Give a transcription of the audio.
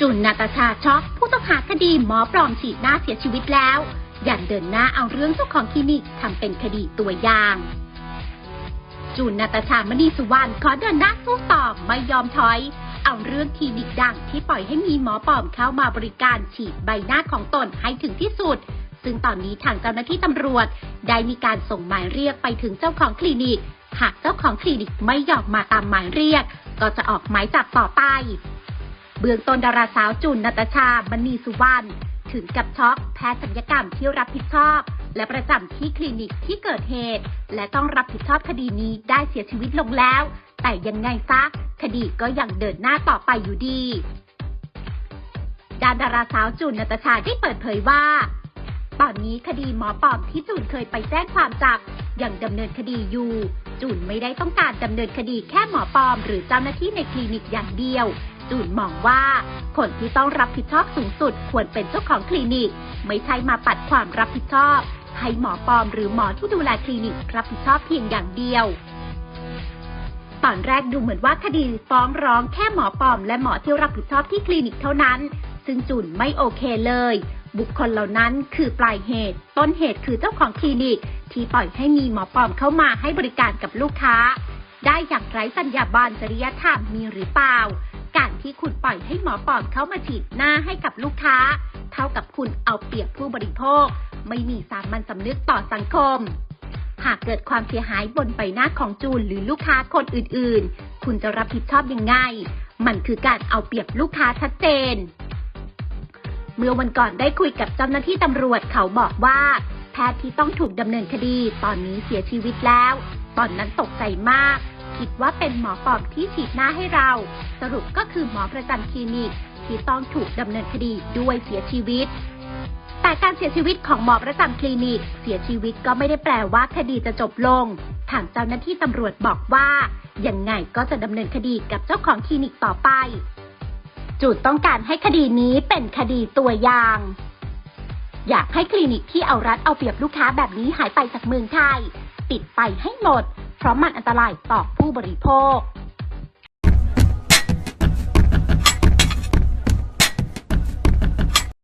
จุนนาตาชาช็อกผู้ต้องหาคดีหมอปลอมฉีดหน้าเสียชีวิตแล้วอยังเดินหน้าเอาเรื่องเจ้าของคลินิกทำเป็นคดีตัวอย่างจุนนาตาชามณีสุวรรณขอเดินหน้าสู้ต่อไม่ยอมถอย เอาเรื่องคลินิกดังที่ปล่อยให้มีหมอปลอมเข้ามาบริการฉีดใบหน้าของตนให้ถึงที่สุด ซึ่งตอนนี้ทางเจ้าหน้าที่ตำรวจ ได้มีการส่งหมายเรียกไปถึงเจ้าของคลินิก หากเจ้าของคลินิกไม่ยอมมาตามหมายเรียก ก็จะออกหมายจับต่อไป เบื้องต้นดาราสาวจุนนัตชามณีสุวรรณถึงกับช็อกแพทย์ศัลยกรรมที่รับผิดชอบ และประจำที่คลินิกที่เกิดเหตุ และต้องรับผิดชอบคดีนี้ได้เสียชีวิตลงแล้ว แต่ยังไงซะ คดีก็ยังเดินหน้าต่อไปอยู่ดีด้านดาราสาวจุนนัตชาได้เปิดเผยว่า ตอนนี้คดีหมอปอมที่จูนเคยไปแจ้งความจับยังดำเนินคดีอยู่จูนไม่ได้ต้องการดำเนินคดีแค่หมอปอม หรือเจ้าหน้าที่ในคลินิกอย่างเดียว จูนมองว่า คนที่ต้องรับผิดชอบสูงสุดควรเป็นเจ้าของคลินิก ไม่ใช่มาปัดความรับผิดชอบ ให้หมอปลอมหรือหมอที่ดูแลคลินิกรับผิดชอบเพียงอย่างเดียวตอนแรกดูเหมือนว่าคดีฟ้องร้องแค่หมอปลอมและหมอที่รับผิดชอบที่คลินิกเท่านั้น ซึ่งจุนไม่โอเคเลย บุคคลเหล่านั้นคือปลายเหตุ ต้นเหตุคือเจ้าของคลินิก ที่ปล่อยให้มีหมอปลอมเข้ามาให้บริการกับลูกค้า ได้อย่างไร้สัญญาบันจริยธรรมมีหรือเปล่า ที่คุณปล่อยให้หมอปอมเข้ามาฉีดหน้าให้กับลูกค้า เท่ากับคุณเอาเปรียบผู้บริโภค ไม่มีสามัญสำนึกต่อสังคม หากเกิดความเสียหายบนใบหน้าของจูนหรือลูกค้าคนอื่นๆ คุณจะรับผิดชอบยังไง มันคือการเอาเปรียบลูกค้าชัดเจน เมื่อวันก่อนได้คุยกับเจ้าหน้าที่ตำรวจเขาบอกว่าแพทย์ที่ต้องถูกดำเนินคดีตอนนี้เสียชีวิตแล้ว ตอนนั้นตกใจมาก คิดว่าเป็นหมอปลอมที่ฉีดหน้าให้เรา สรุปก็คือหมอประจำคลินิก ที่ต้องถูกดำเนินคดีด้วยเสียชีวิต แต่การเสียชีวิตของหมอประจำคลินิก เสียชีวิตก็ไม่ได้แปลว่าคดีจะจบลง ทางเจ้าหน้าที่ตำรวจบอกว่ายังไงก็จะดำเนินคดีกับเจ้าของคลินิกต่อไป จุดต้องการให้คดีนี้เป็นคดีตัวอย่าง อยากให้คลินิกที่เอารัดเอาเปรียบลูกค้าแบบนี้หายไปจากเมืองไทย ปิดไปให้หมด เพราะมันอันตรายต่อผู้บริโภค